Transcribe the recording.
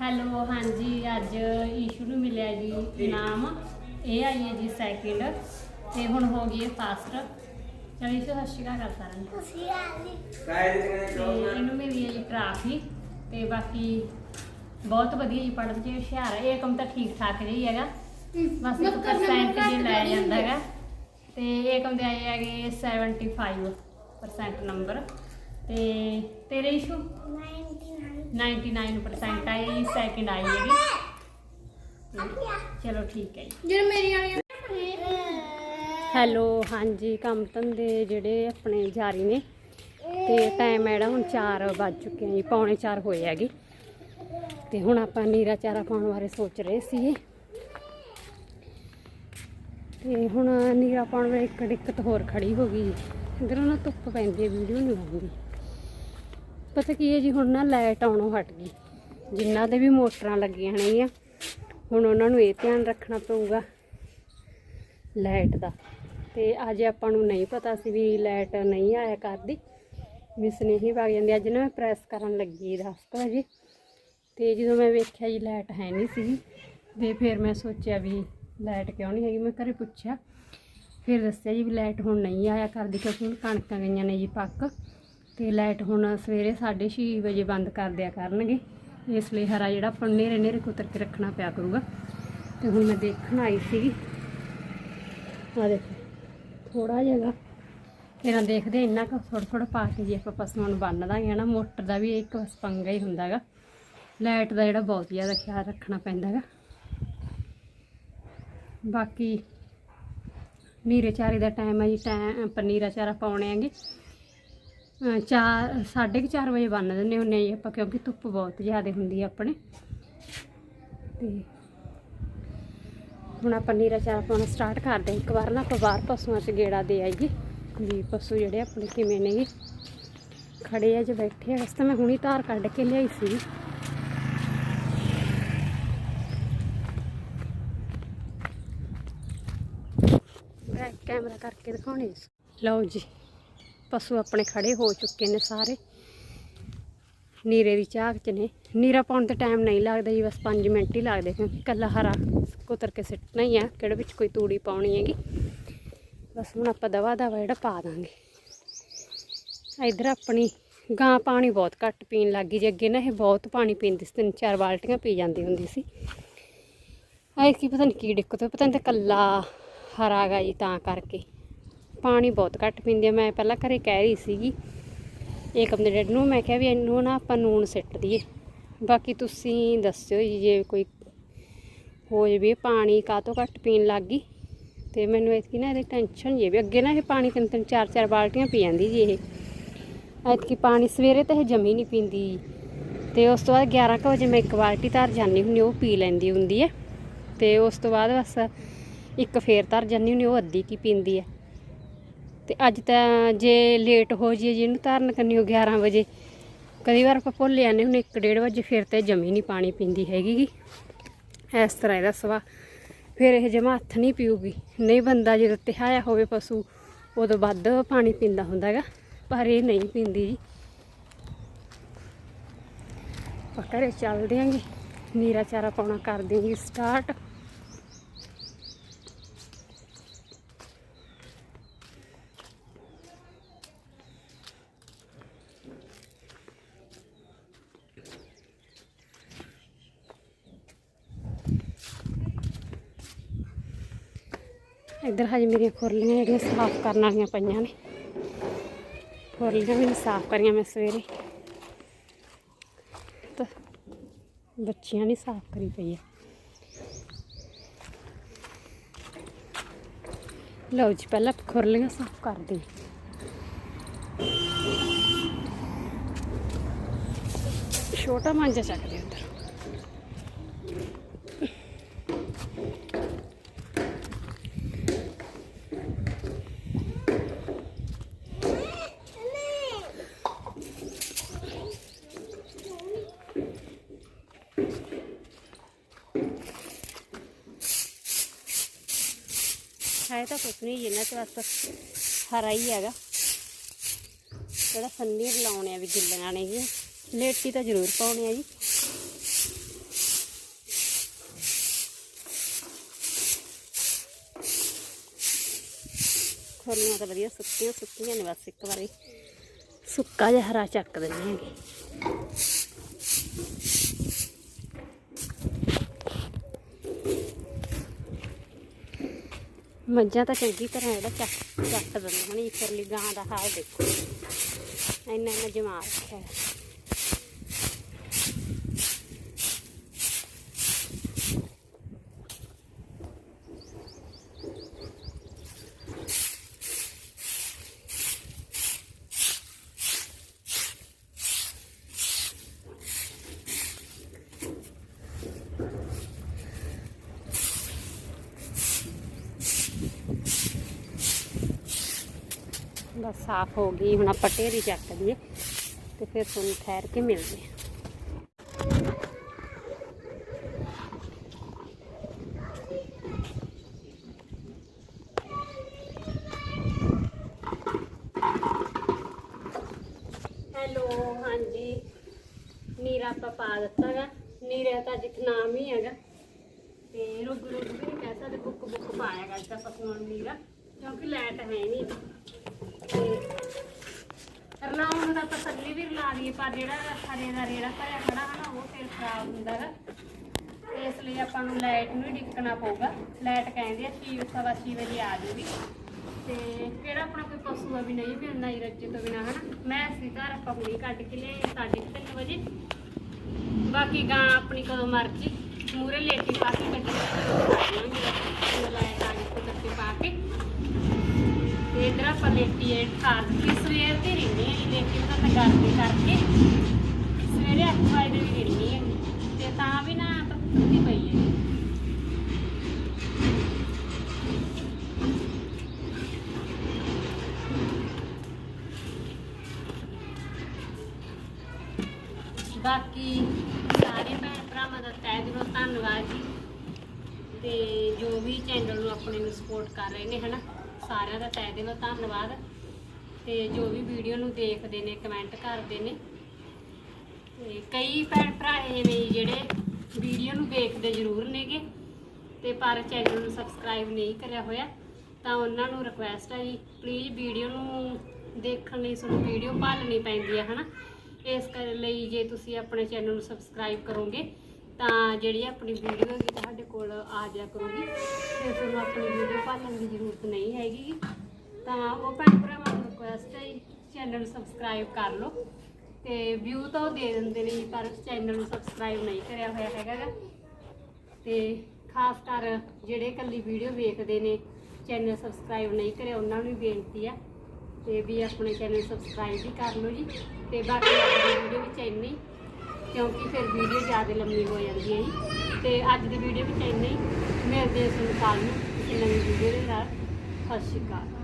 Hello ਹਾਂਜੀ ਅੱਜ issue ਨੂੰ ਮਿਲਿਆ ਜੀ ਨਾਮ ਇਹ ਆਈ ਹੈ ਜੀ ਸੈਕਿੰਡ ਤੇ ਹੁਣ ਹੋ ਗਈ ਹੈ ਫਾਸਟ ਚਲੋ ਸਤਿ ਸ਼੍ਰੀ ਅਕਾਲ ਕਰ ਸਾਰਿਆਂ ਨੂੰ। ਤੇ ਇਹਨੂੰ ਮਿਲੀ ਹੈ ਜੀ ਟਰਾਫੀ ਤੇ ਬਾਕੀ ਬਹੁਤ ਵਧੀਆ ਜੀ ਪੜ੍ਹਨ ਚ ਹੁਸ਼ਿਆਰ ਹੈ ਇਹ ਕੰਮ ਤਾਂ ਠੀਕ ਠਾਕ ਜਿਹਾ ਹੀ ਹੈਗਾ। ਬਸ ਇੱਕ ਪਰਸੈਂਟ ਜੇ ਲੈ ਜਾਂਦਾ ਹੈਗਾ। ਤੇ ਇਹ ਕੰਮ ਦੇ ਆਏ ਹੈਗੇ 75% ਨੰਬਰ ਤੇ ਤੇਰੇ ਈਸ਼ੂ 99% ਆਈ ਸੈਕਿੰਡ ਆਈ ਹੈਗੀ। ਤੇ ਚਲੋ ਠੀਕ ਹੈ ਜੀ। ਜਿਹੜੇ ਮੇਰੀ ਵਾਲੀ ਹੈਲੋ ਹਾਂਜੀ ਕੰਮ ਧੰਦੇ ਜਿਹੜੇ ਆਪਣੇ ਜਾਰੀ ਨੇ। ਤੇ ਟਾਈਮ ਐੜਾ ਹੁਣ 4 ਵੱਜ ਚੁੱਕੇ ਆ ਜੀ ਪੌਣੇ 4 ਹੋਏ ਹੈਗੇ। ਤੇ ਹੁਣ ਆਪਾਂ ਨੀਰਾ ਚਾਰਾ ਪਾਉਣ ਬਾਰੇ ਸੋਚ ਰਹੇ ਸੀਗੇ। ਤੇ ਹੁਣ ਨੀਰਾ ਪਾਉਣ ਵੇਲੇ ਇੱਕ ਦਿੱਕਤ ਹੋਰ ਖੜੀ ਹੋ ਗਈ। ਇਧਰੋਂ ਨਾ ਧੁੱਪ ਪੈਂਦੀ ਹੈ ਵੀਡੀਓ ਨਹੀਂ ਆਉਂਦੀ ਪਤਾ ਕੀ ਹੈ ਜੀ, ਹੁਣ ਨਾ ਲਾਈਟ ਆਉਣੋਂ ਹਟ ਗਈ। ਜਿਨ੍ਹਾਂ ਦੇ ਵੀ ਮੋਟਰਾਂ ਲੱਗੀਆਂ ਨੇਗੀਆਂ ਹੁਣ ਉਹਨਾਂ ਨੂੰ ਇਹ ਧਿਆਨ ਰੱਖਣਾ ਪਊਗਾ ਲਾਈਟ ਦਾ। ਤੇ ਅੱਜ ਆਪਾਂ ਨੂੰ ਨਹੀਂ ਪਤਾ ਸੀ ਵੀ ਲਾਈਟ ਨਹੀਂ ਆਇਆ ਕਰਦੀ ਵੀ ਸਨੇਹੀ ਵਗ ਜਾਂਦੀ, ਅੱਜ ਨਾ ਮੈਂ ਪ੍ਰੈਸ ਕਰਨ ਲੱਗੀ 10 ਕੁ ਵਜੇ ਤੇ ਜਦੋਂ ਮੈਂ ਵੇਖਿਆ ਜੀ, ਲਾਈਟ ਹੈ ਨਹੀਂ ਸੀ। ਤੇ ਫਿਰ ਮੈਂ ਸੋਚਿਆ ਵੀ ਲਾਈਟ ਕਿਉਂ ਨਹੀਂ ਹੈਗੀ, ਮੈਂ ਘਰੇ ਪੁੱਛਿਆ। ਫਿਰ ਦੱਸਿਆ ਜੀ ਵੀ ਲਾਈਟ ਹੁਣ ਨਹੀਂ ਆਇਆ ਕਰਦੀ ਕਿਉਂਕਿ ਹੁਣ ਕਣਕਾਂ ਗਈਆਂ ਨੇ ਜੀ ਪੱਕ। ਤੇ ਲਾਈਟ ਹੁਣ ਸਵੇਰੇ 6:30 ਵਜੇ ਬੰਦ ਕਰ ਦਿਆ ਕਰਨਗੇ। ਇਸ ਲਈ ਹਰਾ ਜਿਹੜਾ ਆਪਾਂ ਨੂੰ ਨੇਰੇ ਨੇਰੇ ਕੁਤਰ ਕੇ ਰੱਖਣਾ ਪਿਆ ਕਰੂਗਾ। ਤੇ ਹੁਣ ਮੈਂ ਦੇਖਣ ਆਈ ਸੀਗੀ। ਆ ਦੇਖੋ ਥੋੜਾ ਜਿਹਾ ਇਹਨਾਂ ਦੇਖਦੇ ਇੰਨਾ ਕੁ ਥੋੜਾ ਥੋੜਾ ਪਾ ਕੇ ਜੇ ਆਪਾਂ ਪਸ਼ੂਆਂ ਨੂੰ ਬੰਨ ਦਾਂਗੇ ਨਾ ਮੋਟਰ ਦਾ ਵੀ ਇੱਕ ਪੰਗਾ ਹੀ ਹੁੰਦਾਗਾ ਲਾਈਟ ਦਾ ਜਿਹੜਾ ਬਹੁਤ ਜ਼ਿਆਦਾ ਖਿਆਲ ਰੱਖਣਾ ਪੈਂਦਾਗਾ ਬਾਕੀ, ਨੀਰੇ ਚਾਰੇ ਦਾ ਟਾਈਮ ਹੈ ਜੀ ਟਾਈਮ ਪਨੀਰਾ ਚਾਰਾ ਪਾਉਣੇ ਆਂਗੇ ਅਹ ਚਾਰ 4:30 ਵਜੇ ਬੰਨ ਦਿੰਦੇ ਹੁੰਦੇ ਆ ਜੀ ਆਪਾਂ, ਕਿਉਂਕਿ ਧੁੱਪ ਬਹੁਤ ਜ਼ਿਆਦਾ ਹੁੰਦੀ ਹੈ ਆਪਣੇ। ਤੇ ਹੁਣ ਆਪਾਂ ਨੀਰਾ ਚਾਰਾ ਪਾਉਣਾ ਸਟਾਰਟ ਕਰਦੇ ਹਾਂ। ਇੱਕ ਵਾਰ ਨਾ ਆਪਾਂ ਬਾਹਰ ਪਸ਼ੂਆਂ 'ਚ ਗੇੜਾ ਦੇ ਆਈਏ। ਵੀ ਪਸ਼ੂ ਜਿਹੜੇ ਆਪਣੇ ਕਿਵੇਂ ਨੇਗੇ। ਖੜੇ ਆ ਜੇ ਬੈਠੇ ਆ ਵਸਤਾ ਮੈਂ ਹੁਣੀ ਧਾਰ ਕੱਢ ਕੇ ਲਿਆਈ ਸੀ। ਕੈਮਰਾ ਕਰਕੇ ਦਿਖਾਉਣੇ ਲਓ ਜੀ। ਪਸ਼ੂ ਆਪਣੇ ਖੜੇ ਹੋ ਚੁੱਕੇ ਨੇ ਸਾਰੇ। ਨੀਰੇ ਦੀ ਝਾਕ ਚ ਨੇ। ਨੀਰਾ ਪਾਉਣ ਤੇ ਟਾਈਮ ਨਹੀਂ ਲੱਗਦਾ ਜੀ, ਬਸ 5 ਮਿੰਟ ਹੀ ਲੱਗਦੇ ਕਿਉਂਕਿ ਕੱਲਾ ਹਰਾ ਕੁਤਰ ਕੇ ਸਿੱਟਣਾ ਹੀ ਆ, ਕਿਹੜੇ ਵਿੱਚ ਕੋਈ ਤੂੜੀ ਪਾਉਣੀ ਹੈਗੀ। ਬਸ ਹੁਣ ਆਪਾਂ ਦਵਾ ਦਵਾ ਜਿਹੜਾ ਪਾ ਦਾਂਗੇ। ਇਧਰ ਆਪਣੀ ਗਾਂ ਪਾਣੀ ਬਹੁਤ ਘੱਟ ਪੀਣ ਲੱਗੀ ਜੀ ਅੱਗੇ ਨਾ ਇਹ ਬਹੁਤ ਪਾਣੀ ਪੀਂਦੀ ਸੀ, ਤਿੰਨ ਚਾਰ ਬਾਲਟੀਆਂ ਪੀ ਜਾਂਦੀ ਹੁੰਦੀ ਸੀ। ਐ ਕੀ ਪਤਾ ਨਹੀਂ ਕੀ ਦਿੱਕਤ ਹੋਈ ਪਤਾ ਨਹੀਂ ਤੇ ਕੱਲਾ ਹਰਾ ਗਾ ਜੀ ਤਾਂ ਕਰਕੇ। ਪਾਣੀ ਬਹੁਤ ਘੱਟ ਪੀਂਦੀ ਆ। ਮੈਂ ਪਹਿਲਾਂ ਘਰੇ ਕਹਿ ਰਹੀ ਸੀਗੀ ਏਕਮ ਦੇ ਡੈਡ ਨੂੰ, ਮੈਂ ਕਿਹਾ ਵੀ ਇਹਨੂੰ ਨਾ ਆਪਾਂ ਨੂਣ ਸਿੱਟ ਦਈਏ। ਬਾਕੀ ਤੁਸੀਂ ਦੱਸਿਓ ਜੀ, ਜੇ ਕੋਈ ਹੋ ਜਾਵੇ ਪਾਣੀ ਕਾਹਤੋਂ ਘੱਟ ਪੀਣ ਲੱਗ ਗਈ। ਤੇ ਮੈਨੂੰ ਇਤਕੀ ਨਾ ਇਹਦੀ ਟੈਨਸ਼ਨ ਜੇ ਵੀ ਅੱਗੇ ਨਾ ਇਹ ਪਾਣੀ ਤਿੰਨ ਤਿੰਨ, ਚਾਰ ਚਾਰ ਬਾਲਟੀਆਂ ਪੀ ਜਾਂਦੀ ਜੀ ਇਹ। ਐਤਕੀ ਪਾਣੀ ਸਵੇਰੇ ਤਾਂ ਇਹ ਜਮੀ ਨਹੀਂ ਪੀਂਦੀ। ਤੇ ਉਸ ਤੋਂ ਬਾਅਦ 11 ਕੁ ਵਜੇ ਮੈਂ ਇੱਕ ਬਾਲਟੀ ਧਰ ਜਾਂਦੀ ਹੁੰਦੀ, ਉਹ ਪੀ ਲੈਂਦੀ ਹੁੰਦੀ ਹੈ ਤੇ ਉਸ ਤੋਂ ਬਾਅਦ ਬਸ ਇੱਕ ਫੇਰ ਧਰ ਜਾਂਦੀ ਹੁੰਦੀ, ਉਹ ਅੱਧੀ ਕੀ ਪੀਂਦੀ ਹੈ ਤੇ ਅੱਜ ਤਾਂ ਜੇ ਲੇਟ ਹੋ ਜਾਈਏ, ਜਿਹਨੂੰ ਧਾਰਨ ਕਰਨੀ ਹੋ 11 ਵਜੇ। ਕਈ ਵਾਰ ਆਪਾਂ ਭੁੱਲ ਜਾਂਦੇ ਹੁਣ 1:30 ਵਜੇ ਫਿਰ ਤੇ ਜਮੀ ਨਹੀਂ ਪਾਣੀ ਪੀਂਦੀ ਹੈਗੀ ਗੀ। ਇਸ ਤਰ੍ਹਾਂ ਇਹਦਾ ਸਵਾ ਫਿਰ ਇਹ ਜਮਾ ਹੱਥ ਨਹੀਂ ਪੀਊਗੀ। ਨਹੀਂ ਬੰਦਾ ਜਦੋਂ ਤਿਹਾਇਆ ਹੋਵੇ ਪਸ਼ੂ, ਉਦੋਂ ਵੱਧ ਪਾਣੀ ਪੀਂਦਾ ਹੁੰਦਾ ਹੈਗਾ, ਪਰ ਇਹ ਨਹੀਂ ਪੀਂਦੀ ਜੀ। ਪਕੜੇ ਚੱਲਦੇ ਆਂਗੇ। ਨੀਰਾ ਚਾਰਾ ਪਾਉਣਾ ਕਰ ਦੇਂਗੇ ਸਟਾਰਟ ਇੱਧਰ ਹਜੇ ਮੇਰੀਆਂ ਖੁਰਲੀਆਂ ਜਿਹੜੀਆਂ ਸਾਫ਼ ਕਰਨ ਵਾਲੀਆਂ ਪਈਆਂ ਨੇ। ਖੁਰਲੀਆਂ ਵੀ ਸਾਫ਼ ਕਰੀਆਂ ਮੈਂ ਸਵੇਰੇ। ਤਾਂ ਬੱਚੀਆਂ ਨਹੀਂ ਸਾਫ਼ ਕਰੀ ਪਈ ਆ। ਲਓ ਜੀ, ਪਹਿਲਾਂ ਖੁਰਲੀਆਂ ਸਾਫ਼ ਕਰਦੇ ਛੋਟਾ ਮਾਂਜਾ ਚੱਕਦੇ ਉੱਧਰ। ਹੈ ਤਾਂ ਕੁਛ ਨਹੀਂ, ਜਿੰਨਾ ਤੇ ਬਸ ਹਰਾ ਹੀ ਹੈਗਾ। ਜਿਹੜਾ ਸੰਨੀ ਲਾਉਣੇ ਆ ਵੀ ਗਿੱਲੀਆਂ ਨੇ ਇਹ ਲੇਟੀ ਤਾਂ ਜ਼ਰੂਰ ਪਾਉਣੇ ਆ ਜੀ। ਖੋਲੀਆਂ ਤਾਂ ਵਧੀਆ ਸੁੱਕੀਆਂ ਸੁੱਕੀਆਂ ਨੇ ਬਸ ਇੱਕ ਵਾਰੀ। ਸੁੱਕਾ ਜਿਹਾ ਹਰਾ ਚੱਕ ਦਿੰਦੇ ਹੈਗੇ। ਮੱਝਾਂ ਤਾਂ ਚੰਗੀ ਤਰ੍ਹਾਂ ਜਿਹੜਾ ਚੱਕ ਚੱਕ ਦਿੰਦੀਆਂ ਨੇ ਫਿਰ ਗਾਂ ਦਾ ਹਾਲ ਦੇਖੋ। ਇੰਨਾ ਇੰਨਾ ਜਮਾ ਰੱਖਿਆ ਬਸ ਸਾਫ਼ ਹੋ ਗਈ, ਹੁਣ ਆਪਾਂ ਢੇਰੀ ਚੱਕ ਲਈਏ ਤੇ ਫਿਰ ਤੁਹਾਨੂੰ ਠਹਿਰ ਕੇ ਮਿਲਦੇ ਹਾਂ। ਹੈਲੋ, ਹਾਂਜੀ। ਨੀਰਾ ਆਪਾਂ ਪਾ ਦਿੱਤਾ ਗਾ। ਨੀਰਾ ਤਾਂ ਜਿੱਥੇ ਨਾਮ ਹੀ ਹੈਗਾ। ਤੇ ਰੁੱਗ ਰੁੱਗ ਵੀ ਨਹੀਂ ਕਹਿ ਸਕਦੇ ਬੁੱਕ ਬੁੱਕ ਪਾਇਆ ਗਾ ਤਾਂ ਪਸੂਆਂ ਨੀਰਾ। ਕਿਉਂਕਿ ਲਾਈਟ ਹੈ ਨਹੀਂ। ਤੇ ਰਲਾਉਣ ਦਾ ਤਸੱਲੀ ਵੀ ਰਲਾ ਲਈਏ ਪਰ ਜਿਹੜਾ ਹਰੇ ਦਾ ਰੇੜਾ ਭਰਿਆ ਖੜਾ ਹੈ ਨਾ, ਉਹ ਫਿਰ ਖਰਾਬ ਹੁੰਦਾ ਹੈ ਇਸ ਲਈ ਆਪਾਂ ਨੂੰ ਲਾਈਟ ਨੂੰ ਹੀ ਡਿੱਕਣਾ ਪਊਗਾ। ਲਾਈਟ ਕਹਿੰਦੇ ਆ, ਛੇ ਸਵਾ ਛੇ ਵਜੇ ਆ ਜੂਗੀ ਤੇ ਕਿਹੜਾ ਆਪਣਾ ਕੋਈ ਪਸ਼ੂ ਆ ਵੀ ਨਹੀਂ ਮਿਲਣਾ ਹੀ ਰੱਜੇ ਤੋਂ ਬਿਨਾ, ਹਨਾ? ਮੈਂ ਅਸੀਂ ਘਰ ਆਪਾਂ ਹੁਣੀ ਕੱਢ ਕੇ ਲਿਆਏ ਸਾਢੇ ਕੁ ਤਿੰਨ ਵਜੇ। ਬਾਕੀ ਗਾਂ ਆਪਣੀ ਕਦੋਂ ਮਰਜ਼ੀ ਮੂਰੇ ਲੇਟੀ ਪਾ ਕੇ ਕੱਢੀ। ਆਪਾਂ ਲੇਟੀ ਐ ਸਵੇਰ ਦੀ ਰਹਿੰਦੀ ਹੈ ਲੇਕਿਨ ਤਾਂ ਮੈਂ ਕਰਕੇ। ਸਵੇਰੇ 8 ਵਜੇ ਵੀ ਰਹਿੰਦੀ ਹੈ ਤੇ ਤਾਂ ਵੀ ਨਾ ਪੱਤੀ ਪਈ ਹੈ ਬਾਕੀ ਸਾਰੇ ਭੈਣ ਭਰਾਵਾਂ ਦਾ ਤਹਿ ਦਿਲੋਂ ਧੰਨਵਾਦ ਜੀ। ਤੇ ਜੋ ਵੀ ਚੈਨਲ ਨੂੰ ਆਪਣੇ ਨੂੰ ਸਪੋਰਟ ਕਰ ਰਹੇ ਨੇ, ਹਨਾ, ਸਾਰਿਆਂ ਦਾ ਤਹਿ ਦਿਲੋਂ ਧੰਨਵਾਦ। ਤੇ ਜੋ ਵੀ ਵੀਡੀਓ ਨੂੰ ਦੇਖਦੇ ਨੇ ਕਮੈਂਟ ਕਰਦੇ ਨੇ। ਤੇ ਕਈ ਭੈਣ ਭਰਾ ਨੇ ਜਿਹੜੇ ਵੀਡੀਓ ਨੂੰ ਦੇਖਦੇ ਜ਼ਰੂਰ ਨੇਗੇ, ਤੇ ਪਰ ਚੈਨਲ ਨੂੰ ਸਬਸਕ੍ਰਾਈਬ ਨਹੀਂ ਕਰਿਆ ਹੋਇਆ, ਤਾਂ ਉਹਨਾਂ ਨੂੰ ਰਿਕੁਐਸਟ ਹੈ ਜੀ ਪਲੀਜ਼ ਵੀਡੀਓ ਨੂੰ ਦੇਖਣ ਲਈ ਤੁਹਾਨੂੰ ਵੀਡੀਓ ਭਾਲਣੀ ਪੈਂਦੀ ਹੈ ਹਨਾ? ਇਸ ਕਰ ਲਈ ਜੇ ਤੁਸੀਂ ਆਪਣੇ ਚੈਨਲ ਨੂੰ ਸਬਸਕ੍ਰਾਈਬ ਕਰੋਗੇ, ਤਾਂ ਜਿਹੜੀ ਆਪਣੀ ਵੀਡੀਓ ਹੈਗੀ ਤੁਹਾਡੇ ਕੋਲ ਆ ਜਾ ਕਰੂਗੀ ਫਿਰ ਤੁਹਾਨੂੰ ਆਪਣੀ ਵੀਡੀਓ ਭਾਲਣ ਦੀ ਜ਼ਰੂਰਤ ਨਹੀਂ ਹੈਗੀ। ਤਾਂ ਉਹ ਭੈਣ ਭਰਾ ਰਿਕੁਐਸਟ ਹੈ ਚੈਨਲ ਨੂੰ ਸਬਸਕ੍ਰਾਈਬ ਕਰ ਲਓ ਤੇ ਵਿਊ ਤਾਂ ਉਹ ਦੇ ਦਿੰਦੇ ਨੇ ਜੀ, ਪਰ ਚੈਨਲ ਨੂੰ ਸਬਸਕ੍ਰਾਈਬ ਨਹੀਂ ਕਰਿਆ ਹੋਇਆ ਹੈਗਾ ਗਾ। ਤੇ ਖਾਸ ਕਰ ਜਿਹੜੇ ਇਕੱਲੀ ਵੀਡੀਓ ਵੇਖਦੇ ਨੇ ਚੈਨਲ ਸਬਸਕ੍ਰਾਈਬ ਨਹੀਂ ਕਰਿਆ ਉਹਨਾਂ ਨੂੰ ਵੀ ਬੇਨਤੀ ਆ ਤੇ ਵੀ ਆਪਣੇ ਚੈਨਲ ਸਬਸਕ੍ਰਾਈਬ ਵੀ ਕਰ ਲਓ ਜੀ ਤੇ ਬਾਕੀ ਆਪਣੀ ਵੀਡੀਓ ਵਿੱਚ ਇੰਨੀ ਕਿਉਂਕਿ ਫਿਰ ਵੀਡੀਓ ਜ਼ਿਆਦਾ ਲੰਮੀ ਹੋ ਜਾਂਦੀ ਹੈ ਜੀ ਤੇ ਅੱਜ ਦੀ ਵੀਡੀਓ ਵਿੱਚ ਇੰਨੀ ਹੀ। ਮਿਲਦੇ ਹਾਂ ਤੁਹਾਨੂੰ ਕੱਲ੍ਹ ਨੂੰ ਕਿਸੇ ਨਵੀਂ ਵੀਡੀਓ ਦੇ ਨਾਲ ਸਤਿ ਸ਼੍ਰੀ ਅਕਾਲ